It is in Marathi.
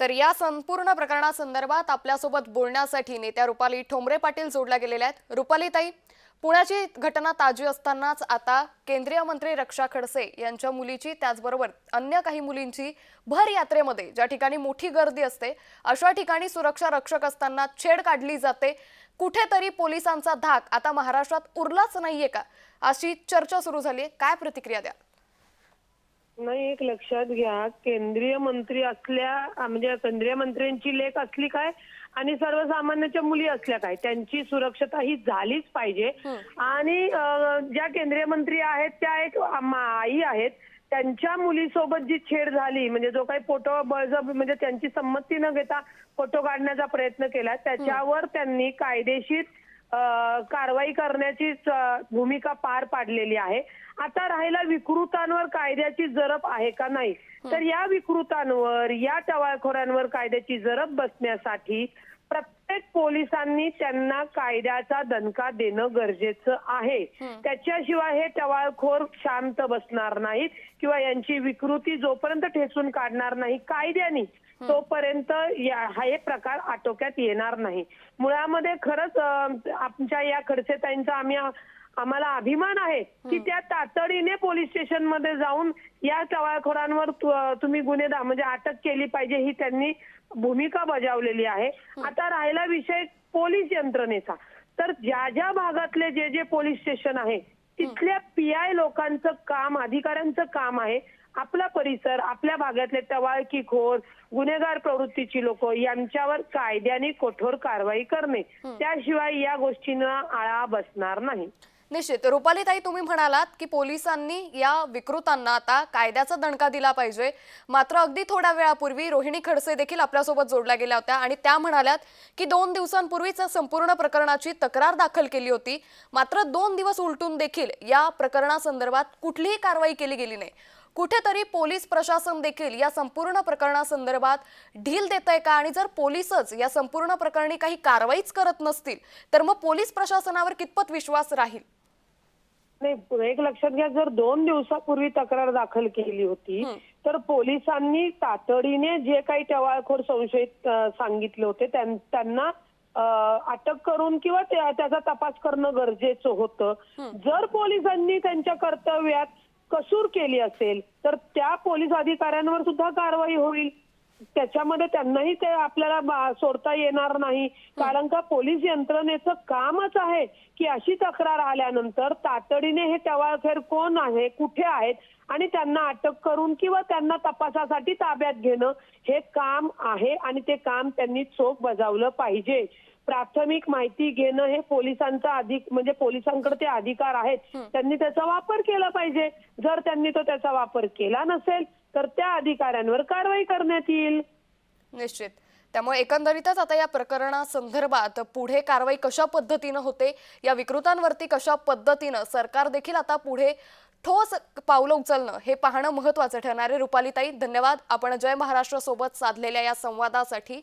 तर या संपूर्ण प्रकरणासंदर्भात आपल्यासोबत बोलण्यासाठी नेत्या रुपाली ठोंबरे पाटील जोडल्या गेलेल्या आहेत. रुपाली ताई पुण्याची घटना ताजी असतानाच आता केंद्रीय मंत्री रक्षा खडसे यांच्या मुलीची त्याचबरोबर अन्य काही मुलींची भर यात्रेमध्ये ज्या ठिकाणी मोठी गर्दी असते अशा ठिकाणी सुरक्षा रक्षक असताना छेड काढली जाते. कुठेतरी पोलिसांचा धाक आता महाराष्ट्रात उरलाच नाहीये का? अशी चर्चा सुरू झाली आहे काय प्रतिक्रिया द्या नाही एक लक्षात घ्या केंद्रीय मंत्री असल्या म्हणजे केंद्रीय मंत्र्यांची लेख असली काय आणि सर्वसामान्याच्या मुली असल्या काय? त्यांची सुरक्षता ही झालीच पाहिजे. आणि ज्या केंद्रीय मंत्री आहेत त्या एक आई आहेत. त्यांच्या मुलीसोबत जी छेड झाली म्हणजे जो काही फोटो बळजब म्हणजे त्यांची संमती न घेता फोटो काढण्याचा प्रयत्न केला त्याच्यावर त्यांनी कायदेशीर कारवाई करण्याची च- भूमिका पार पाडलेली आहे. आता राहिला विकृतांवर कायद्याची जरब आहे का नाही? तर या विकृतांवर या टवाळखोरांवर कायद्याची जरब बसण्यासाठी प्रत्येक पोलिसांनी त्यांना कायद्याचा दणका देणं गरजेचं आहे. त्याच्याशिवाय हे टवाळखोर शांत बसणार नाहीत किंवा यांची विकृती जोपर्यंत ठेचून काढणार नाही कायद्याने तोपर्यंत या हा हे प्रकार आटोक्यात येणार नाही. मुळामध्ये खरंच आमच्या या खडसेताईंचा आम्ही आम्हाला अभिमान आहे की त्या तातडीने पोलीस स्टेशनमध्ये जाऊन या टवाळखोरांवर तु- तुम्ही गुन्हे म्हणजे अटक केली पाहिजे ही त्यांनी भूमिका बजावलेली आहे. आता राहिला विषय पोलीस यंत्रणेचा. तर ज्या ज्या भागातले जे जे पोलीस स्टेशन आहे तिथल्या पीआय लोकांचं काम अधिकाऱ्यांचं काम आहे. आपला परिसर आपल्या भागातले टवाळकीखोर गुन्हेगार प्रवृत्तीची लोक यांच्यावर कायद्याने कठोर कारवाई करणे. त्याशिवाय या गोष्टींना आळा बसणार नाही. निश्चित. रुपालीताई तुम्ही म्हणालात की पोलिसांनी या विकृतांना आता कायद्याचा दणका दिला पाहिजे. मात्र अगदी थोड्या वेळापूर्वी रोहिणी खडसे देखील आपल्यासोबत जोडल्या गेल्या होत्या आणि त्या म्हणाल्यात की दोन दिवसांपूर्वीच संपूर्ण प्रकरणाची तक्रार दाखल केली होती. मात्र दोन दिवस उलटून देखील या प्रकरणासंदर्भात कुठलीही कारवाई केली गेली नाही. कुठेतरी पोलीस प्रशासन देखील या संपूर्ण प्रकरणासंदर्भात ढील देत आहे का? आणि जर पोलीसच या संपूर्ण प्रकरणी काही कारवाईच करत नसतील तर मग पोलीस प्रशासनावर कितपत विश्वास राहील? नाही एक लक्षात घ्या जर दोन दिवसापूर्वी तक्रार दाखल केली होती तर पोलिसांनी तातडीने जे काही टवाळखोर संशयित सांगितले होते त्यां- त्यांना अटक करून किंवा त्या- त्याचा तपास करणं गरजेचं होतं. जर पोलिसांनी त्यांच्या कर्तव्यात कसूर केली असेल तर त्या पोलीस अधिकाऱ्यांवर सुद्धा कारवाई होईल. त्याच्यामध्ये त्यांनाही ते आपल्याला सोडता येणार नाही. कारण का पोलीस यंत्रणेचं कामच आहे की अशी तक्रार आल्यानंतर तातडीने हे टवाळखेर कोण आहे कुठे आहेत आणि त्यांना अटक करून किंवा त्यांना तपासासाठी ताब्यात घेणं हे काम आहे आणि ते काम त्यांनी चोख बजावलं पाहिजे. प्राथमिक माहिती घेणं हे पोलिसांचा अधिक म्हणजे पोलिसांकडे ते अधिकार आहेत. त्यांनी त्याचा वापर केला पाहिजे. जर त्यांनी तो त्याचा वापर केला नसेल तर त्या अधिकाऱ्यांवर कारवाई करण्यात येईल. निश्चित. त्यामुळे एकंदरीतच आता या प्रकरणासंदर्भात पुढे कारवाई कशा पद्धतीनं होते या विकृतांवरती कशा पद्धतीनं सरकार देखील आता पुढे ठोस पावलं उचलणं हे पाहणं महत्वाचं ठरणार आहे. रुपालीताई धन्यवाद. आपण जय महाराष्ट्र सोबत साधलेल्या या संवादासाठी